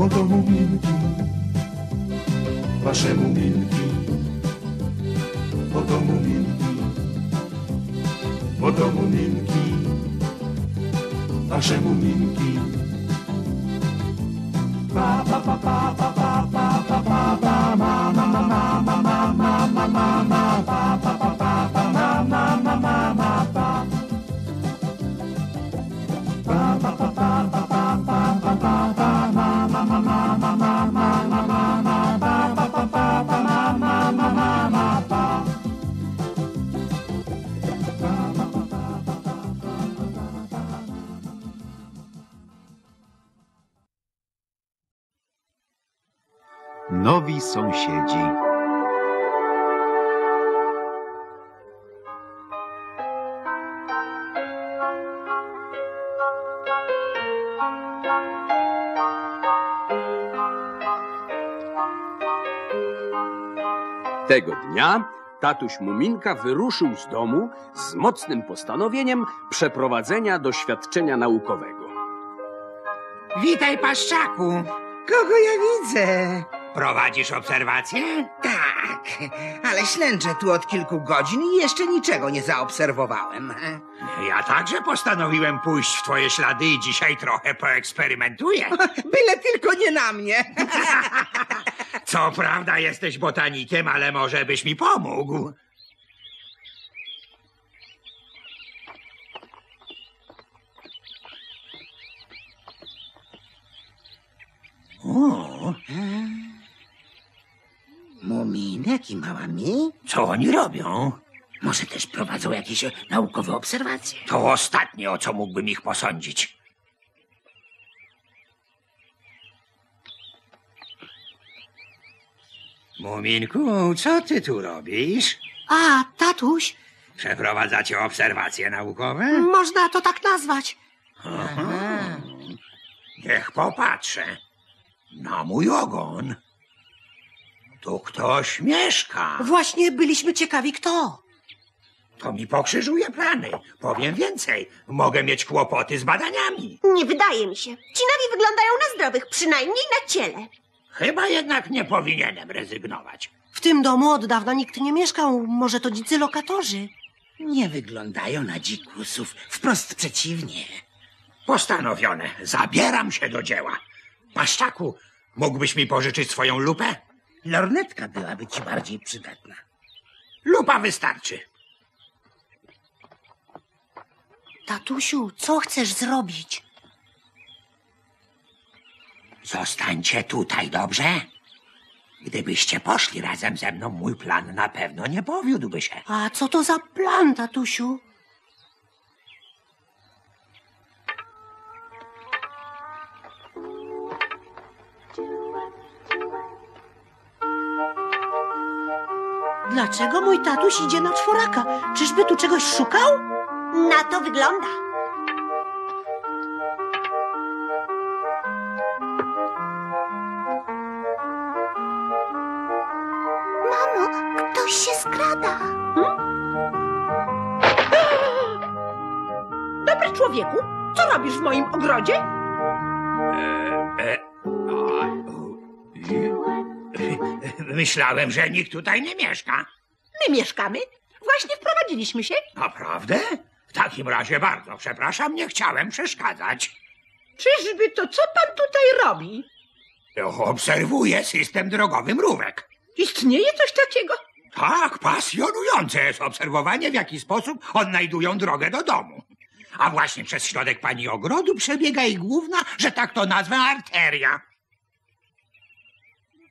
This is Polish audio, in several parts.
gotowu wilki, waszemu wilki, po domu wilki, po domu wilki, waszemu wilki. Pa, pa, pa, pa, pa, pa, pa, pa, pa, ma, ma, ma, ma, ma, ma, ma, ma, ma, pa, pa. Nowi sąsiedzi. Tego dnia tatuś Muminka wyruszył z domu z mocnym postanowieniem przeprowadzenia doświadczenia naukowego. Witaj, Paszczaku. Kogo ja widzę? Prowadzisz obserwacje? Tak, ale ślęczę tu od kilku godzin i jeszcze niczego nie zaobserwowałem. Ja także postanowiłem pójść w twoje ślady i dzisiaj trochę poeksperymentuję. Byle tylko nie na mnie. Co prawda jesteś botanikiem, ale może byś mi pomógł. O, Muminek i mała mi? co oni robią? Może też prowadzą jakieś naukowe obserwacje? To ostatnie, o co mógłbym ich posądzić. Muminku, co ty tu robisz? A, tatuś, Przeprowadzacie obserwacje naukowe? można to tak nazwać. Niech popatrzę. Na mój ogon. Tu ktoś mieszka. Właśnie byliśmy ciekawi kto. To mi pokrzyżuje plany. Powiem więcej. Mogę mieć kłopoty z badaniami. Nie wydaje mi się. Ci nowi wyglądają na zdrowych, przynajmniej na ciele. Chyba jednak nie powinienem rezygnować. W tym domu od dawna nikt nie mieszkał. Może to dzicy lokatorzy. Nie wyglądają na dzikusów, wprost przeciwnie. Postanowione. Zabieram się do dzieła. Paszczaku, mógłbyś mi pożyczyć swoją lupę? Lornetka byłaby ci bardziej przydatna. Lupa wystarczy. Tatusiu, co chcesz zrobić? Zostańcie tutaj, dobrze? Gdybyście poszli razem ze mną, mój plan na pewno nie powiódłby się. A co to za plan, tatusiu? Mój tatuś idzie na czworaka? Czyżby tu czegoś szukał? Na to wygląda. Mamo, ktoś się skrada. Dobry człowieku, co robisz w moim ogrodzie? E, i- Myślałem, że nikt tutaj nie mieszka. My mieszkamy. Właśnie wprowadziliśmy się. Naprawdę? W takim razie bardzo przepraszam, nie chciałem przeszkadzać. Czyżby to co pan tutaj robi? Obserwuję system drogowy mrówek. Istnieje coś takiego? Tak, pasjonujące jest obserwowanie, w jaki sposób odnajdują drogę do domu. A właśnie przez środek pani ogrodu przebiega ich główna, że tak to nazwę, arteria.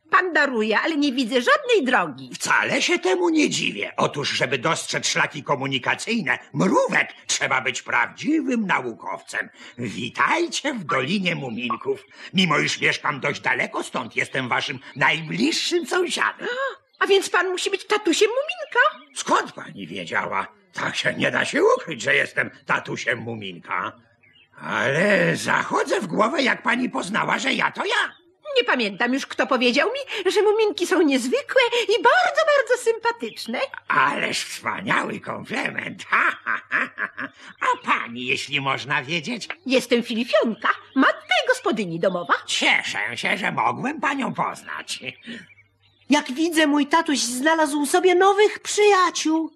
Pan daruje, ale nie widzę żadnej drogi. Wcale się temu nie dziwię. Otóż, żeby dostrzec szlaki komunikacyjne, mrówek, trzeba być prawdziwym naukowcem. Witajcie w Dolinie Muminków. Mimo iż mieszkam dość daleko stąd, jestem waszym najbliższym sąsiadem. A więc pan musi być tatusiem Muminka? Skąd pani wiedziała? Tak się nie da się ukryć, że jestem tatusiem Muminka. Ale zachodzę w głowę, jak pani poznała, że ja to ja. Nie pamiętam już, kto powiedział mi, że Muminki są niezwykłe i bardzo, bardzo sympatyczne. Ależ wspaniały komplement. Ha, ha, ha, ha. A pani, jeśli można wiedzieć, Jestem Filifionka, matka i gospodyni domowa. cieszę się, że mogłem panią poznać. Jak widzę, mój tatuś znalazł sobie nowych przyjaciół.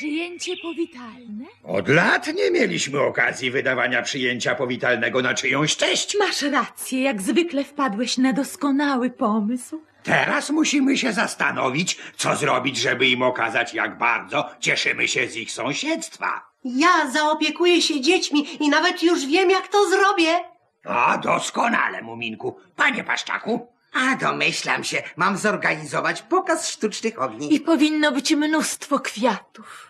Przyjęcie powitalne? Od lat nie mieliśmy okazji wydawania przyjęcia powitalnego na czyjąś cześć. Masz rację, jak zwykle wpadłeś na doskonały pomysł. Teraz musimy się zastanowić, co zrobić, żeby im okazać, jak bardzo cieszymy się z ich sąsiedztwa. Ja zaopiekuję się dziećmi i nawet już wiem, jak to zrobię. A doskonale, Muminku. Panie Paszczaku, A domyślam się, mam zorganizować pokaz sztucznych ogni. I powinno być mnóstwo kwiatów.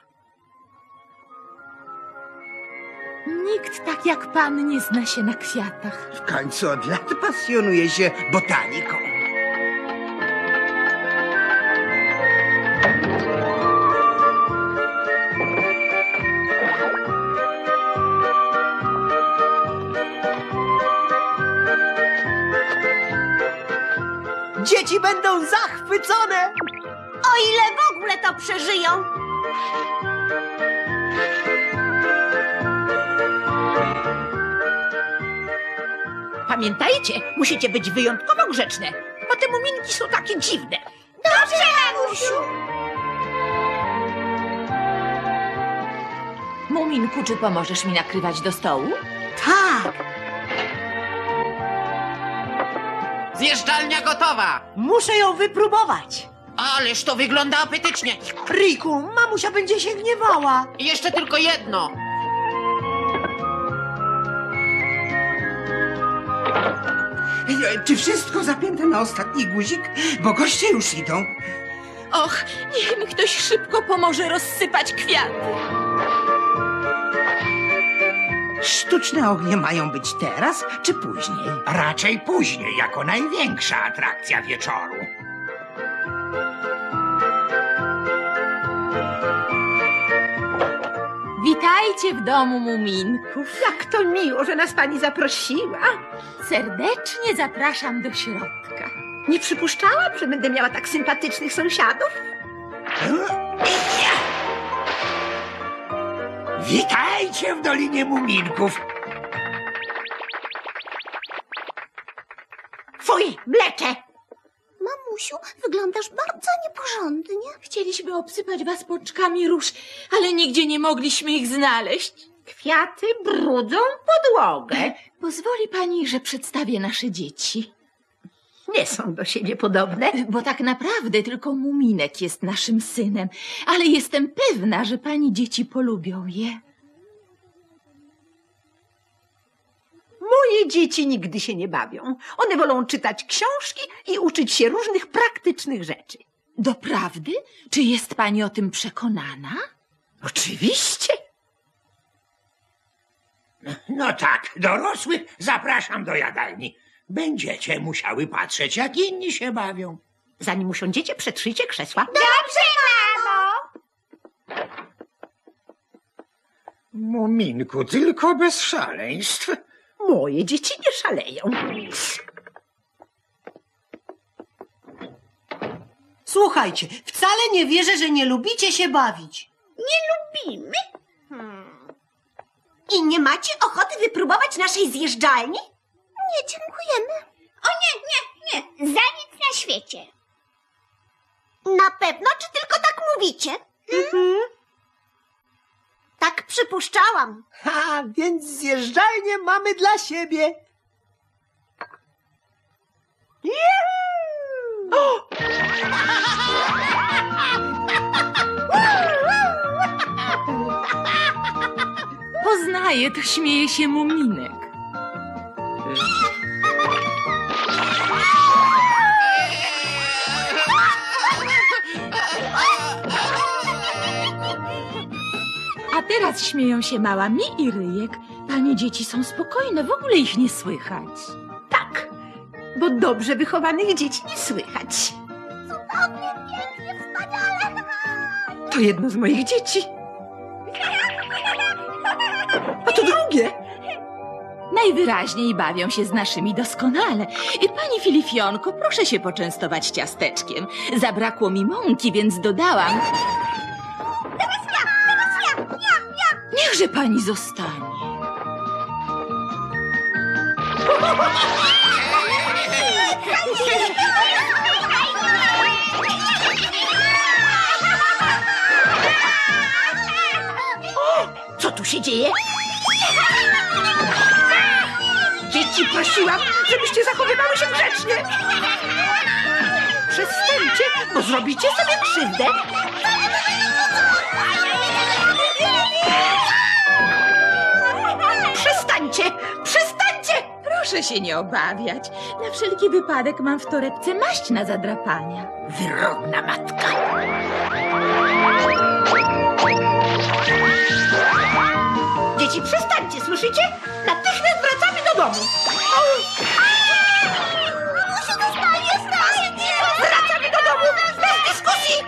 Nikt tak jak pan nie zna się na kwiatach. W końcu od lat pasjonuję się botaniką. Dzieci będą zachwycone. O ile w ogóle to przeżyją! Pamiętajcie, musicie być wyjątkowo grzeczne, bo te Muminki są takie dziwne. Dobrze, mamusiu! Muminku, czy pomożesz mi nakrywać do stołu? Tak, Zjeżdżalnia gotowa! muszę ją wypróbować. Ależ to wygląda apetycznie! Ryjku, mamusia będzie się gniewała. Jeszcze tylko jedno! Czy wszystko zapięte na ostatni guzik? Bo goście już idą. Och, niech mi ktoś szybko pomoże rozsypać kwiaty. Sztuczne ognie mają być teraz czy później? raczej później, jako największa atrakcja wieczoru. Witajcie w domu Muminków. Jak to miło, że nas pani zaprosiła. Serdecznie zapraszam do środka. Nie przypuszczałam, że będę miała tak sympatycznych sąsiadów. Witajcie w Dolinie Muminków. Fuj, mlecze! Mamusiu, wyglądasz bardzo nieporządnie. Chcieliśmy obsypać was poczkami róż, ale nigdzie nie mogliśmy ich znaleźć. Kwiaty brudzą podłogę. Pozwoli pani, że przedstawię nasze dzieci. Nie są do siebie podobne. Bo tak naprawdę tylko Muminek jest naszym synem, ale jestem pewna, że pani dzieci polubią je. Moje dzieci nigdy się nie bawią. One wolą czytać książki i uczyć się różnych praktycznych rzeczy. Doprawdy? Czy jest pani o tym przekonana? Oczywiście. No tak, dorosłych zapraszam do jadalni. Będziecie musiały patrzeć, jak inni się bawią. Zanim usiądziecie, przetrzyjcie krzesła. Dobrze, mamo! Muminku, tylko bez szaleństw. Moje dzieci nie szaleją. Słuchajcie, wcale nie wierzę, że nie lubicie się bawić. Lubimy? Hmm. I nie macie ochoty wypróbować naszej zjeżdżalni? Nie, dziękujemy. O nie, nie, nie. Za nic na świecie. Na pewno, czy tylko tak mówicie? Mhm. Tak przypuszczałam. Ha, więc zjeżdżalnię mamy dla siebie. Juhu! Poznaję, to śmieje się Muminek. Teraz śmieją się mała mi i ryjek. Pani dzieci są spokojne, w ogóle ich nie słychać. Tak, bo dobrze wychowanych dzieci nie słychać. Cudownie, pięknie, wspaniale. To jedno z moich dzieci. A to drugie. Najwyraźniej bawią się z naszymi doskonale. I pani Filifionko, proszę się poczęstować ciasteczkiem. Zabrakło mi mąki, więc dodałam. Niechże pani zostanie. Co tu się dzieje? Dzieci, prosiłam, żebyście zachowywały się grzecznie. Przestańcie, bo zrobicie sobie krzywdę. Proszę się nie obawiać. Na wszelki wypadek mam w torebce maść na zadrapania. Wyrodna matka. Dzieci, przestańcie, słyszycie? Natychmiast wracamy do domu. Muszę zostanie strasznie. Wracamy do domu bez dyskusji.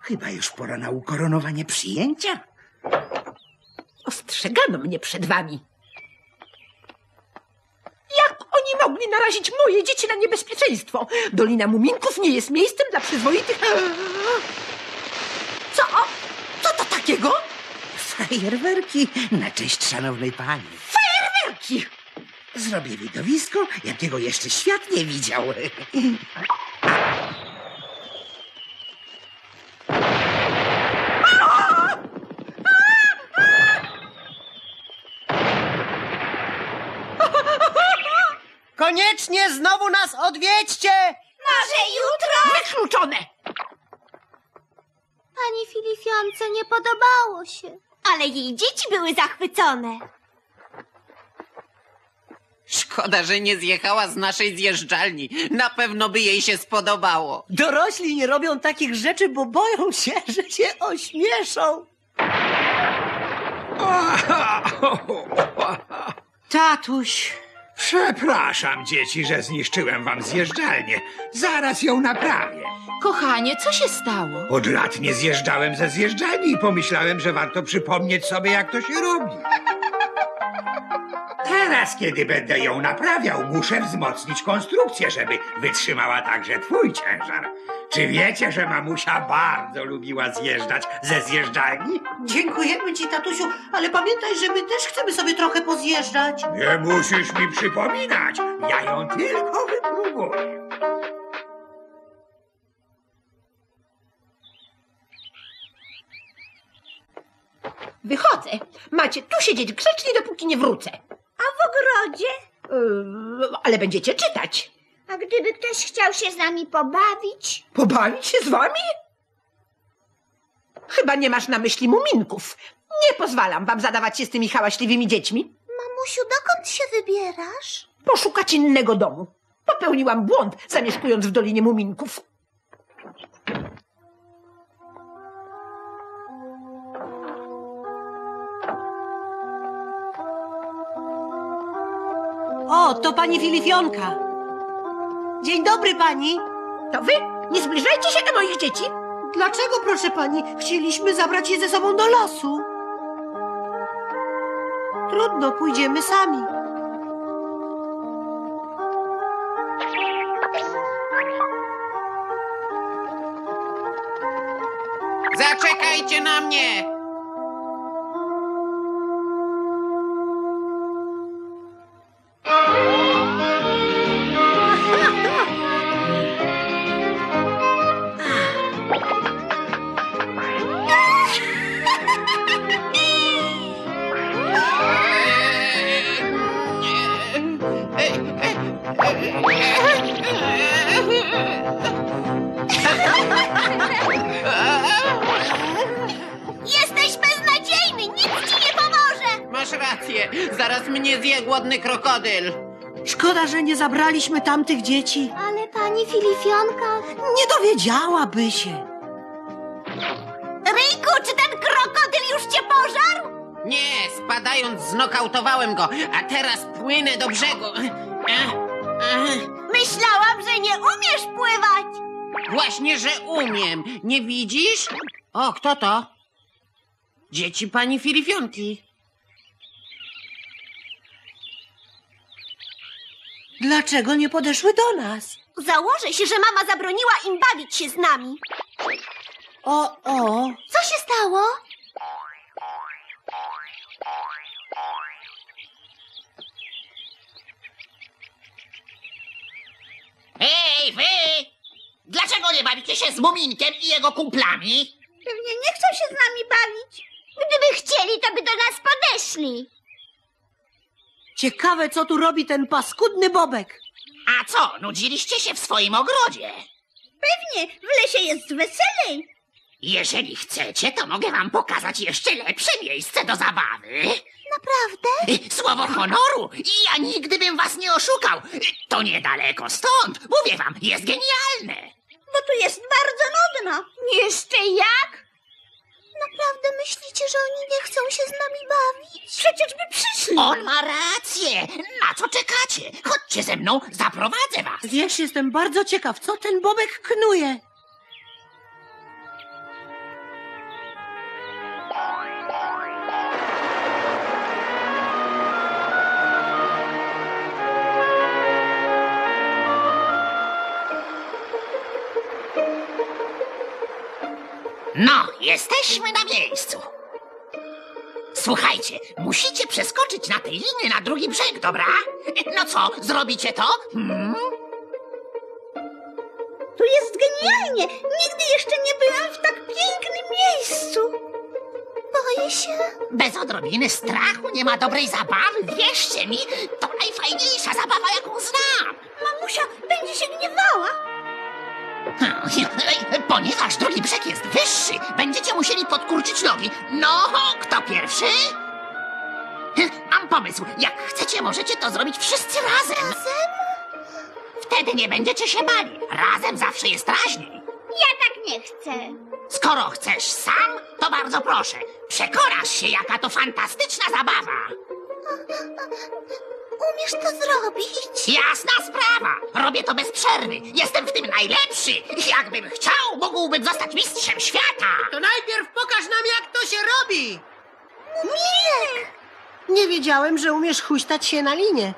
Chyba już pora na ukoronowanie przyjęcia. Ostrzegano mnie przed wami. Mogli narazić moje dzieci na niebezpieczeństwo? Dolina Muminków nie jest miejscem dla przyzwoitych... Co? Co to takiego? Fajerwerki na cześć szanownej pani. Fajerwerki! Zrobię widowisko, jakiego jeszcze świat nie widział. Znowu nas odwiedźcie! Może jutro? Wykluczone! Pani Filifionce nie podobało się. Ale jej dzieci były zachwycone. Szkoda, że nie zjechała z naszej zjeżdżalni. Na pewno by jej się spodobało. Dorośli nie robią takich rzeczy, bo boją się, że się ośmieszą. Tatuś, Przepraszam, dzieci, że zniszczyłem wam zjeżdżalnię. Zaraz ją naprawię. Kochanie, co się stało? Od lat nie zjeżdżałem ze zjeżdżalni i pomyślałem, że warto przypomnieć sobie, jak to się robi. Teraz, kiedy będę ją naprawiał, muszę wzmocnić konstrukcję, żeby wytrzymała także twój ciężar. Czy wiecie, że mamusia bardzo lubiła zjeżdżać ze zjeżdżalni? dziękujemy ci, tatusiu, ale pamiętaj, że my też chcemy sobie trochę pozjeżdżać. Nie musisz mi przypominać. Ja ją tylko wypróbuję. Wychodzę. Macie tu siedzieć grzecznie, dopóki nie wrócę. A w ogrodzie? Yy, ale będziecie czytać. A gdyby ktoś chciał się z nami pobawić? Pobawić się z wami? Chyba nie masz na myśli muminków. Nie pozwalam wam zadawać się z tymi hałaśliwymi dziećmi. Mamusiu, dokąd się wybierasz? Poszukać innego domu. Popełniłam błąd, zamieszkując w Dolinie Muminków. O, to pani Filifionka. Dzień dobry pani. To wy nie zbliżajcie się do moich dzieci. Dlaczego, proszę pani, chcieliśmy zabrać je ze sobą do lasu? Trudno, pójdziemy sami. Zaczekajcie na mnie! Głodny krokodyl. Szkoda, że nie zabraliśmy tamtych dzieci. Ale pani Filifionka... Nie dowiedziałaby się. Ryjku, czy ten Krokodyl już cię pożarł? Nie, spadając znokautowałem go, a teraz płynę do brzegu. Ech, ech. Myślałam, że nie umiesz pływać. Właśnie, że umiem. Nie widzisz? O, kto to? Dzieci pani Filifionki. Dlaczego nie podeszły do nas? Założę się, że mama zabroniła im bawić się z nami. O, o. Co się stało? Hej, wy! Dlaczego nie bawicie się z Muminkiem i jego kumplami? Pewnie nie chcą się z nami bawić. Gdyby chcieli, to by do nas podeszli. Ciekawe, co tu robi ten paskudny bobek. A co, nudziliście się w swoim ogrodzie? Pewnie, w lesie jest weselej. Jeżeli chcecie, to mogę wam pokazać jeszcze lepsze miejsce do zabawy. Naprawdę? Y, Słowo honoru! Ja nigdy bym was nie oszukał. Y, To niedaleko stąd. Mówię wam, jest genialne. Bo tu jest bardzo nudno. Jeszcze jak? Naprawdę myślicie, że oni nie chcą się z nami bawić? Przecież by przyszli. On ma rację. Na co czekacie? Chodźcie ze mną, zaprowadzę was. Wiesz, jestem bardzo ciekaw, co ten bobek knuje. No, jesteśmy na miejscu. Słuchajcie, musicie przeskoczyć na tej linii na drugi brzeg, dobra? No co, zrobicie to? Hmm? Tu jest genialnie. Nigdy jeszcze nie byłam w tak pięknym miejscu. Boję się. Bez odrobiny strachu nie ma dobrej zabawy, wierzcie mi, to najfajniejsza zabawa, jaką znam. Mamusia będzie się gniewała. Ponieważ drugi brzeg jest wyższy, będziecie musieli podkurczyć nogi. No, kto pierwszy? Mam pomysł. Jak chcecie, możecie to zrobić wszyscy razem. Razem? Wtedy nie będziecie się bali. Razem zawsze jest raźniej. Ja tak nie chcę. Skoro chcesz sam, to bardzo proszę. Przekonasz się, jaka to fantastyczna zabawa. Umiesz to zrobić? Jasna sprawa. Robię to bez przerwy. Jestem w tym najlepszy. Jakbym chciał, mógłbym zostać mistrzem świata. To najpierw pokaż nam, jak to się robi. Mirek! Nie wiedziałem, że umiesz huśtać się na linię.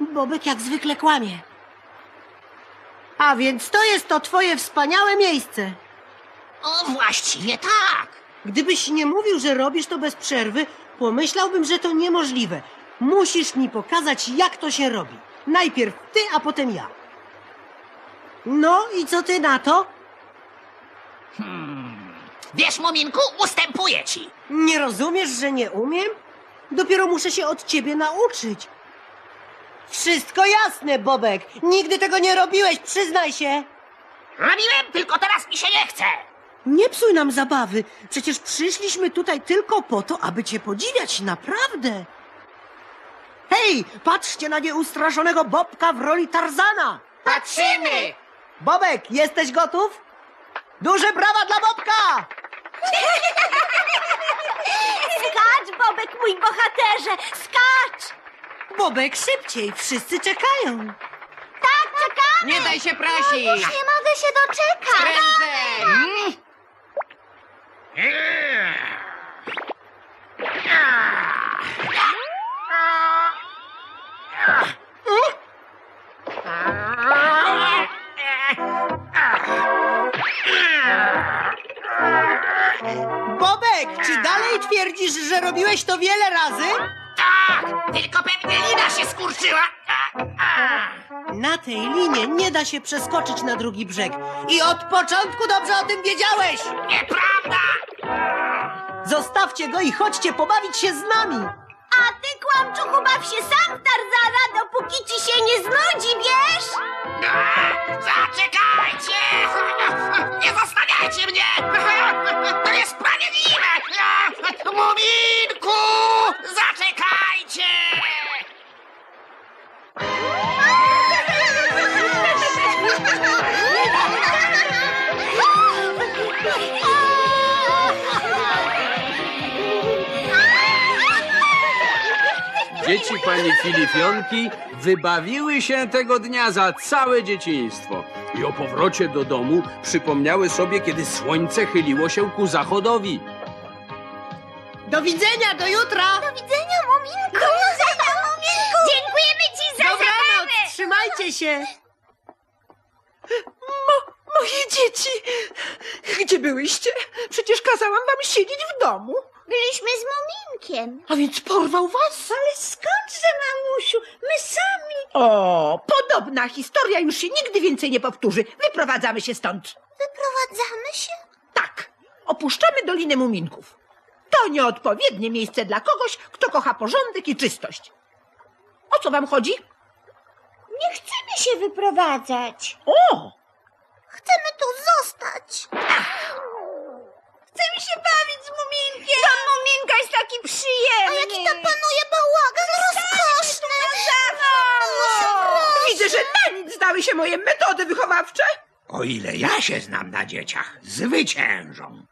Bobek jak zwykle kłamie. A więc to jest to twoje wspaniałe miejsce. O, właściwie tak. Gdybyś nie mówił, że robisz to bez przerwy, pomyślałbym, że to niemożliwe. Musisz mi pokazać, jak to się robi. Najpierw ty, a potem ja. No i co ty na to? Wiesz, Muminku, ustępuję ci. Nie rozumiesz, że nie umiem? Dopiero muszę się od ciebie nauczyć. Wszystko jasne, Bobek. Nigdy tego nie robiłeś, przyznaj się. Robiłem, tylko teraz mi się nie chce. Nie psuj nam zabawy. Przecież przyszliśmy tutaj tylko po to, aby cię podziwiać, naprawdę. Hej, patrzcie na nieustraszonego Bobka w roli Tarzana. Patrzymy! Bobek, jesteś gotów? Duże brawa dla Bobka! Skacz, Bobek, mój bohaterze! Skacz! Bobek, szybciej, wszyscy czekają. Tak, czekamy! Nie daj się prosić! Nie mogę się doczekać! Prędzej! Bobek, czy dalej twierdzisz, że robiłeś to wiele razy? Tak, tylko pewnie lina się skurczyła. A, a. Na tej linie nie da się przeskoczyć na drugi brzeg. I od początku dobrze o tym wiedziałeś! Nieprawda! Zostawcie go i chodźcie pobawić się z nami! A ty, kłamczuchu, baw się sam w Tarzana, dopóki ci się nie znudzi, wiesz? Zaczekajcie! Nie zostawiajcie mnie! To niesprawiedliwe! Muminku! Zaczekajcie! Dzieci pani Filifionki wybawiły się tego dnia za całe dzieciństwo i o powrocie do domu przypomniały sobie, kiedy słońce chyliło się ku zachodowi. Do widzenia, do jutra! Do widzenia, Muminku! Do widzenia, Muminku! Dziękujemy ci za Dobranoc, zabawę! trzymajcie się! Mo, moje dzieci! Gdzie byłyście? Przecież kazałam wam siedzieć w domu. Byliśmy z Muminkiem. A więc porwał was? Ale skądże, mamusiu? My sami. O, podobna historia już się nigdy więcej nie powtórzy. Wyprowadzamy się stąd. Wyprowadzamy się? Tak, opuszczamy Dolinę Muminków. To nieodpowiednie miejsce dla kogoś, kto kocha porządek i czystość. O co wam chodzi? Nie chcemy się wyprowadzać. O, Chcemy tu zostać. Chcemy się bawić z Muminkiem. Dom Muminka jest taki przyjemny. A jaki tam panuje bałagan rozkoszny. widzę, że na nic zdały się moje metody wychowawcze. O ile ja się znam na dzieciach, zwyciężą.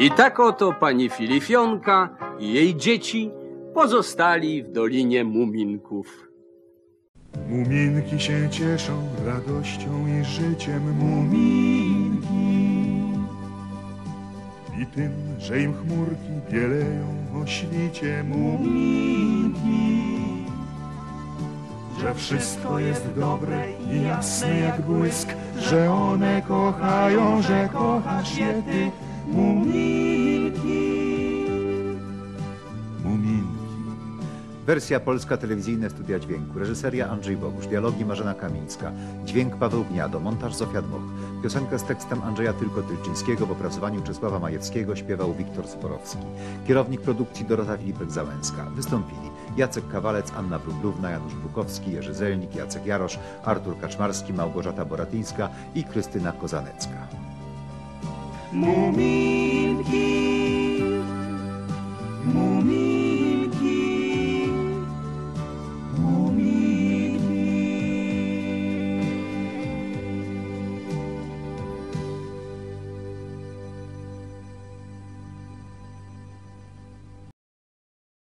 I tak oto pani Filifionka i jej dzieci pozostali w Dolinie Muminków. Muminki się cieszą radością i życiem. Muminki. I tym, że im chmurki bieleją o świcie. Muminki. Że wszystko jest dobre i jasne jak błysk Że one kochają, że kochasz je ty Muminki Muminki Wersja polska, telewizyjne studia dźwięku. Reżyseria Andrzej Bogusz, dialogi Marzena Kamińska, dźwięk Paweł Gniado, montaż Zofia Dmoch. Piosenkę z tekstem Andrzeja Tylko-Tylczyńskiego w opracowaniu Czesława Majewskiego śpiewał Wiktor Sporowski. Kierownik produkcji Dorota Filipek-Załęska. Wystąpili Jacek Kawalec, Anna Wróblówna, Janusz Bukowski, Jerzy Zelnik, Jacek Jarosz, Artur Kaczmarski, Małgorzata Boratyńska i Krystyna Kozanecka. mumin ki